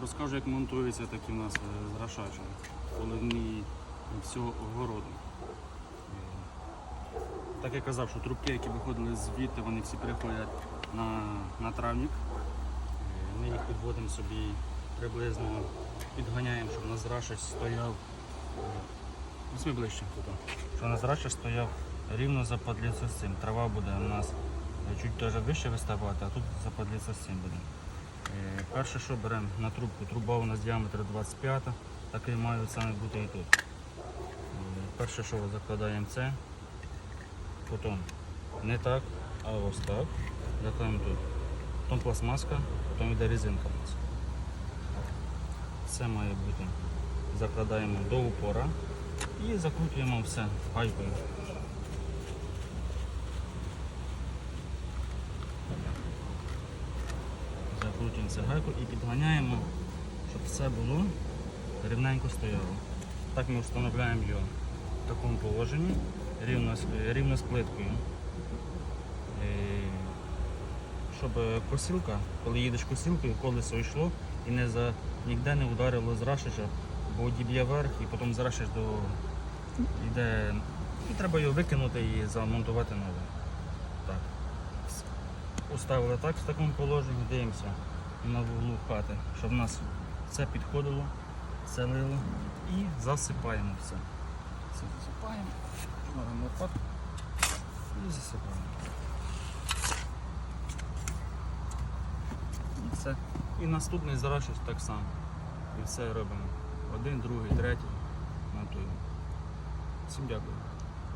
Розкажу, як монтується такі в нас е, зрашачі поливні всього огороду. Е, Так я казав, що трубки, які виходили звідти, вони всі переходять на, на травник. Е, Ми їх підводимо собі приблизно, підганяємо, щоб у нас зрашач стояв. Візьми ближче тут. Щоб зрашач стояв рівно за з цим. Трава буде у нас чуть теж вище виставати, а тут за подліцю з цим буде. Е, Перше, що беремо на трубку, труба у нас діаметр 25, такий має саме бути і тут. Е, Перше, що закладаємо це, потім не так, а ось так. Закладаємо тут. Потім пластмаска, потім йде резинка у нас. Це має бути. Закладаємо до упора і закручуємо все гайкою. Гайку і підганяємо, щоб все було рівненько стояло. Так ми встановляємо його в такому положенні, рівно, з- рівно з плиткою. Е, Щоб е, косілка, коли їдеш косілкою, колесо йшло і не за, ніде не ударило з рашича, бо діб'є вверх і потім зрашиш до йде. І треба його викинути і замонтувати нове. Так. Уставили так в такому положенні, дивимося на вуглу хати, щоб в нас все підходило, все лило і засипаємо все. Все засипаємо, беремо лопатку і засипаємо. І все. І наступний зарашиш так само. І все робимо. Один, другий, третій. Монтуємо. Всім дякую.